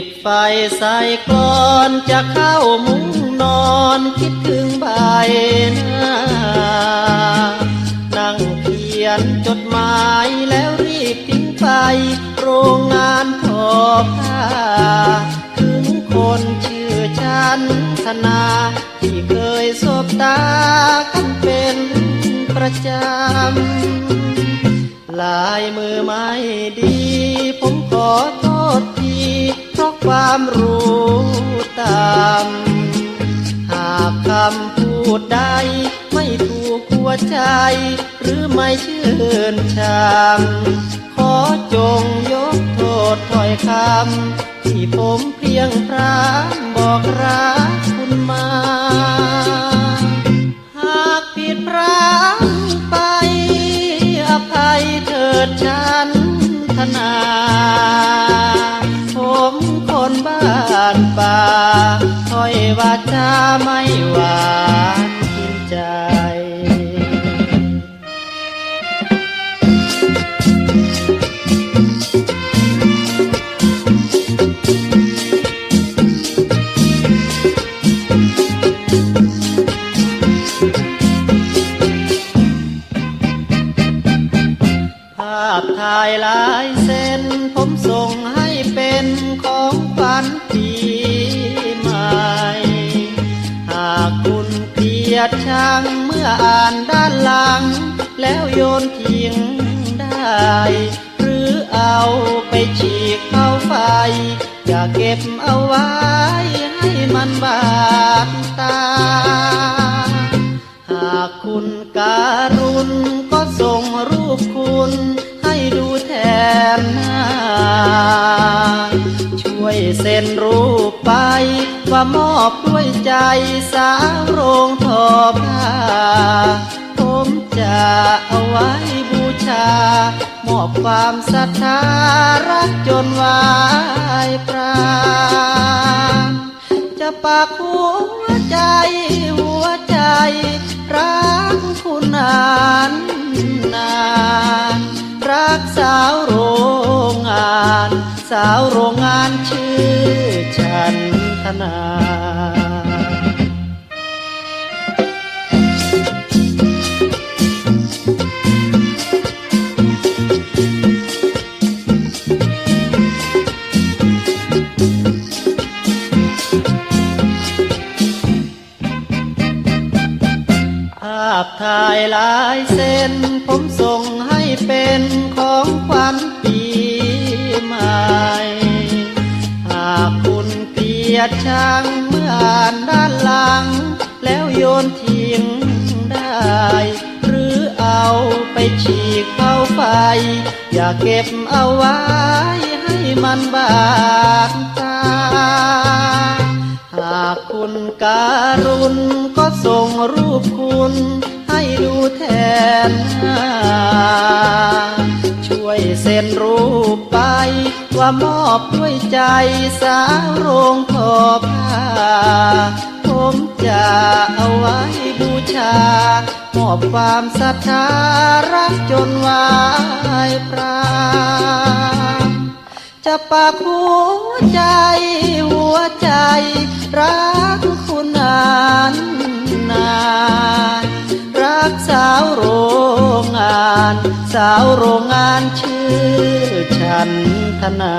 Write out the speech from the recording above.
ปิดไฟใส่กลอนจะเข้ามุ้งนอนคิดถึงใบหน้า นั่งเขียนจดหมายแล้วรีบทิ้งไป โรงงานทอผ้า ถึงคนชื่อฉันธนา ที่เคยสบตากันเป็นประจำลายมือไม่ดี ผมขอโทษ ความรู้ตามหากคำพูดใดไม่ถูกหัวใจ หรือไม่ชื่นชามขอจงยกโทษถ้อยคำที่ผมเพียงพรำบอกรักคุณมาานป่าถ้อยวาจาไม่หวานกินใจภาพถ่ายลายเส้นผมส่งให้ ยดชังเมื่ออ่านด้านหลัง แล้วโยนทิ้งได้ หรือเอาไปฉีกเข้าไฟ อย่าเก็บเอาไว้ ให้มันบาดตา หากคุณการุณก็ส่งรูปคุณ ให้ดูแทนหน้าช่วยเซ็นรูปไป ว่ามอบด้วยใจสาวโรงทอผ้าผมจะเอาไว้บูชา มอบความศรัทธารักจนวายปราจะปากหัวใจ หัวใจ รักคุณนานนานรักสาวโรงงาน สาวโรงงานชื่อฉัน นา ภาพถ่ายลายเส้น ผมส่งให้เป็น ยดชังเมื่ออ่านด้านหลัง แล้วโยนทิ้งได้ หรือเอาไปฉีกเข้าไฟ อย่าเก็บเอาไว้ให้มันบาดตา หากคุณการุณก็ส่งรูปคุณให้ดูแทนน้า ช่วยเซ็นรูปไป ว่ามอบด้วยใจสาวโรงทอผ้าผมจะเอาไว้บูชามอบความศรัทธารักจนวายปราจะปากหัวใจหัวใจรัก รงงาน สาวโรงงานชื่อฉันธนา